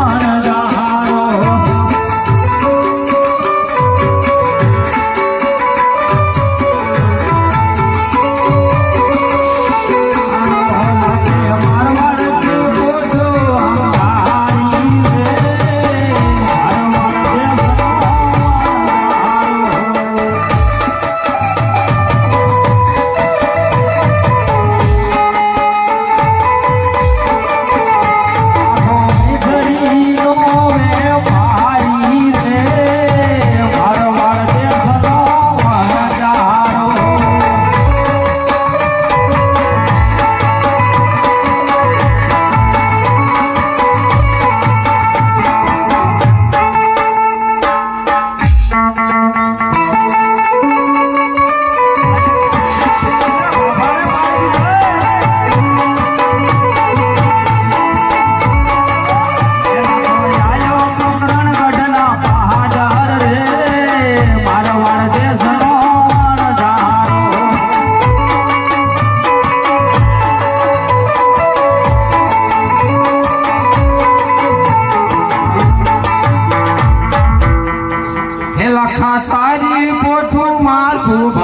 啊 azul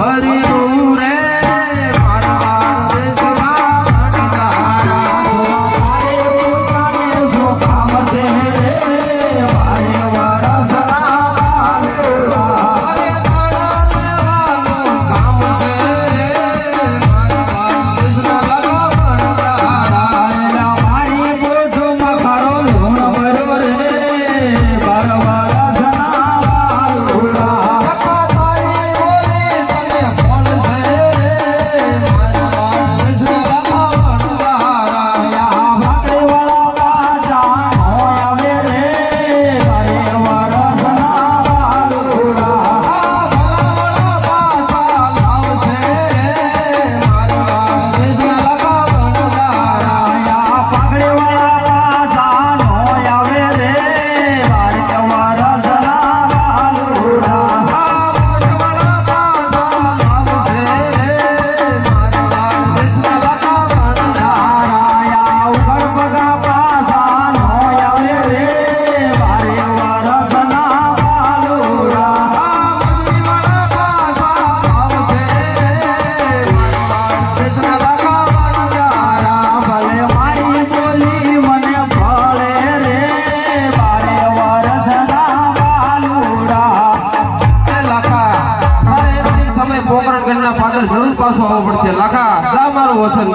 તારા father જરૂર પાછો આવવો પડશે. લાખા જા મારું વસન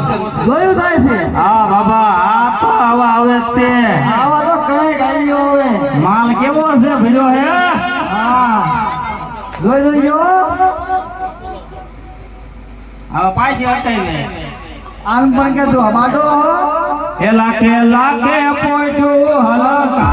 જોયું થાય છે. હા બાબા આ તો આવા આવે તે. આવા તો કઈ ગાયો હવે માલ કેવો છે ભર્યો હે? હા. જોઈ જોઈ જો. હવે પાછી હટાઈ આમ પણ કે તું હમાડો હે. લાખે લાખે પોઈટું હલકા.